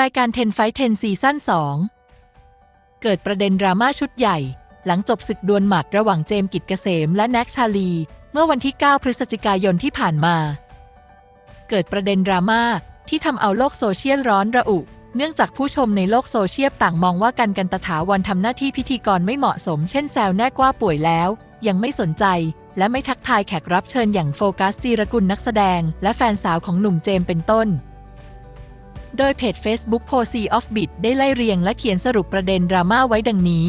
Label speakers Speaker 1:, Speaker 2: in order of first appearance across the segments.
Speaker 1: รายการ10 Fight 10ซีซั่น2 เกิดประเด็นดราม่าชุดใหญ่ หลังจบศึกดวลหมัดระหว่างเจมส์กิจเกษมและแน็กชาลี เมื่อวันที่ 9 พฤศจิกายนที่ผ่านมา เกิดประเด็นดราม่าที่ทำเอาโลกโซเชียลร้อนระอุ เนื่องจากผู้ชมในโลกโซเชียลต่างมองว่ากันกันตถาวรทำหน้าที่พิธีกรไม่เหมาะสม เช่นแซวแน่กว่าป่วยแล้ว ยังไม่สนใจและไม่ทักทายแขกรับเชิญอย่างโฟกัสจีรกุลนักแสดง และแฟนสาวของหนุ่มเจมส์เป็นต้น โดยเพจ Facebook p o s y of Bit ได้ไล่เรียงและเขียนสรุปประเด็นดราม่าไว้ดังนี้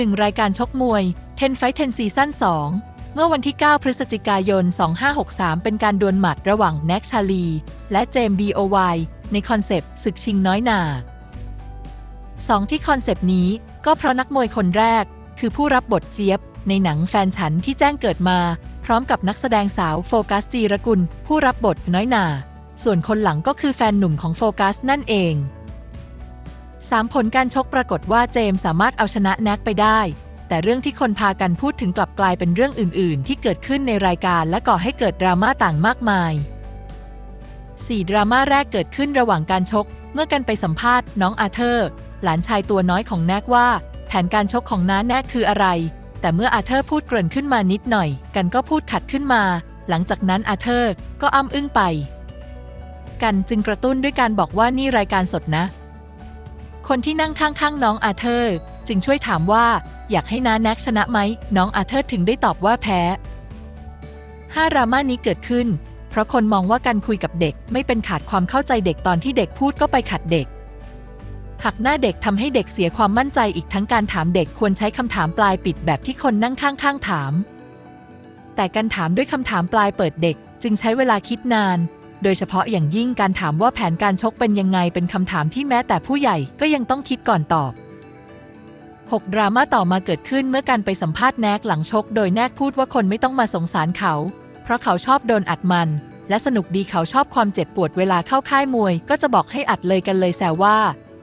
Speaker 1: 1 รายการชกมวย 10 Fight 10ซีซั่น2เมื่อวันที่ 9 พฤศจิกายน 2563 เป็นการดวลหมัดระหว่างแน็กชาลี และเจมส์ B.O.Y ในคอนเซปต์ศึกชิงน้อยหนา2ที่คอนเซปต์นี้ก็เพราะนักมวยคนแรก คือผู้รับบทเจี๊ยบ ในหนังแฟนฉันที่แจ้งเกิดมา พร้อมกับนักแสดงสาวโฟกัสจีรกุล ผู้รับบทน้อยหนาส่วนคนหลังก็คือแฟนหนุ่มของโฟกัสนั่นเอง 3 ผลการชกปรากฏว่าเจมสามารถเอาชนะแน็กไปได้ แต่เรื่องที่คนพากันพูดถึงกลับกลายเป็นเรื่องอื่น ๆ ที่เกิดขึ้นในรายการและก่อให้เกิดดราม่าต่างมากมาย 4 ดราม่าแรกเกิดขึ้นระหว่างการชก เมื่อกันไปสัมภาษณ์น้องอาเธอร์ หลานชายตัวน้อยของแนกว่า แผนการชกของน้าแนกคืออะไร แต่เมื่ออาเธอร์พูดเกริ่นขึ้นมานิดหน่อย กันก็พูดขัดขึ้นมา หลังจากนั้นอาเธอร์ก็อ้ำอึ้งไป กันจึงกระตุ้นด้วยการบอกว่านี่รายการสดนะ คนที่นั่งข้างๆน้องอาเธอร์ จึงช่วยถามว่า อยากให้น้าแน็กชนะไหม น้องอาเธอร์ถึงได้ตอบว่าแพ้ห้าราม่านี้เกิดขึ้น เพราะคนมองว่าการคุยกับเด็กไม่เป็นขาดความเข้าใจเด็กตอนที่เด็กพูดก็ไปขัดเด็กหักหน้าเด็กทำให้เด็กเสียความมั่นใจอีกทั้งการถามเด็กควรใช้คำถามปลายปิดแบบที่คนนั่งข้างๆถาม แต่การถามด้วยคำถามปลายเปิดเด็ก จึงใช้เวลาคิดนาน โดยเฉพาะอย่างยิ่งการถามว่าแผนการชกเป็นยังไงเป็นคำถามที่แม้แต่ผู้ใหญ่ก็ยังต้องคิดก่อนตอบ 6 ดราม่าต่อมาเกิดขึ้นเมื่อการไปสัมภาษณ์แนกหลังชก โดยแนกพูดว่าคนไม่ต้องมาสงสารเขา เพราะเขาชอบโดนอัดมัน และสนุกดีเขาชอบความเจ็บปวดเวลาเข้าค่ายมวย ก็จะบอกให้อัดเลยกันเลยแซวว่า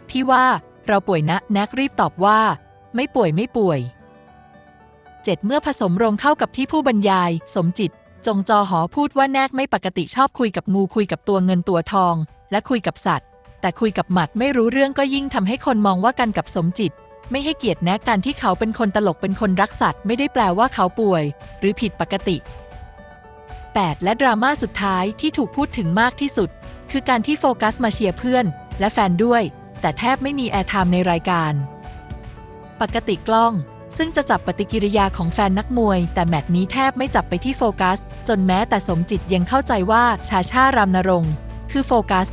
Speaker 1: พี่ว่าเราป่วยนะแนกรีบตอบว่า ไม่ป่วยไม่ป่วย 7 เมื่อผสมโรงเข้ากับที่ผู้บรรยาย สมจิต จงจอหอพูดว่าแนกไม่ปกติชอบคุยกับงูคุยกับตัวเงินตัวทอง และคุยกับสัตว์ แต่คุยกับหมัดไม่รู้เรื่องก็ยิ่งทำให้คนมองว่ากันกับสมจิต ไม่ให้เกียรติแนกการที่เขาเป็นคนตลกเป็นคนรักสัตว์ ไม่ได้แปลว่าเขาป่วย หรือผิดปกติ 8 และดราม่าสุดท้ายที่ถูกพูดถึงมากที่สุด คือการที่โฟกัสมาเชียร์เพื่อน และแฟนด้วย แต่แทบไม่มีแอร์ไทม์ในรายการ ปกติกล้อง ซึ่งจะจับปฏิกิริยาของแฟนนักมวย แต่แมตช์นี้แทบไม่จับไปที่โฟกัส จนแม้แต่สมจิตยังเข้าใจว่าชาชารามนรงค์คือโฟกัส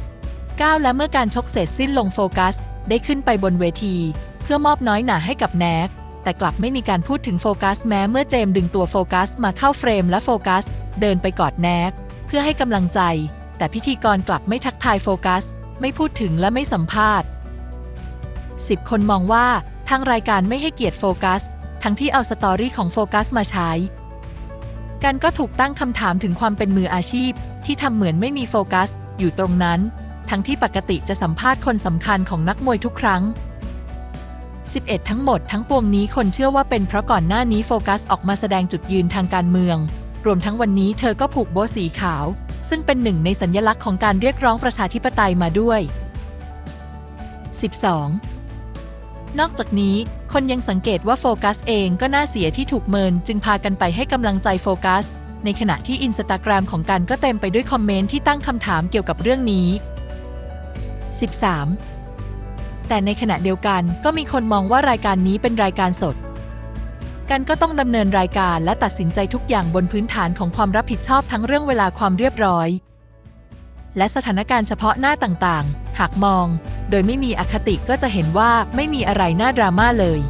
Speaker 1: 9 และเมื่อการชกเสร็จสิ้นลงโฟกัส ได้ขึ้นไปบนเวที เพื่อมอบน้อยหนาให้กับแน็กแต่กลับไม่มีการพูดถึงโฟกัส แม้เมื่อเจมดึงตัวโฟกัส มาเข้าเฟรมและโฟกัส เดินไปกอดแน็กเพื่อให้กำลังใจ แต่พิธีกรกลับไม่ทักทายโฟกัส ไม่พูดถึงและไม่สัมภาษณ์ 10 คนมองว่า ทางรายการไม่ให้เกียรติโฟกัส ทั้งที่เอาสตอรี่ของโฟกัสมาใช้ กันก็ถูกตั้งคำถามถึงความเป็นมืออาชีพ ที่ทำเหมือนไม่มีโฟกัส อยู่ตรงนั้น ทั้งที่ปกติจะสัมภาษณ์คนสำคัญของนักมวยทุกครั้ง 11 ทั้งหมดทั้งปวงนี้คนเชื่อว่าเป็นเพราะก่อนหน้านี้โฟกัสออกมาแสดงจุดยืนทางการเมือง รวมทั้งวันนี้เธอก็ผูกโบสีขาว ซึ่งเป็นหนึ่งในสัญลักษณ์ของการเรียกร้องประชาธิปไตยมาด้วย 12 นอกจากนี้ คนยังสังเกตว่าโฟกัสเองก็น่าเสียที่ถูกเมิน จึงพากันไปให้กำลังใจโฟกัส ในขณะที่อินสตาแกรมของกันก็เต็มไปด้วยคอมเมนต์ที่ตั้งคำถามเกี่ยวกับเรื่องนี้ 13 แต่ในขณะเดียวกันก็มีคนมองว่ารายการนี้เป็นรายการสด กันก็ต้องดำเนินรายการและตัดสินใจทุกอย่างบนพื้นฐานของความรับผิดชอบทั้งเรื่องเวลาความเรียบร้อย และสถานการณ์เฉพาะหน้าต่างๆ หากมอง โดยไม่มีอคติก็จะเห็นว่าไม่มีอะไรน่าดราม่าเลย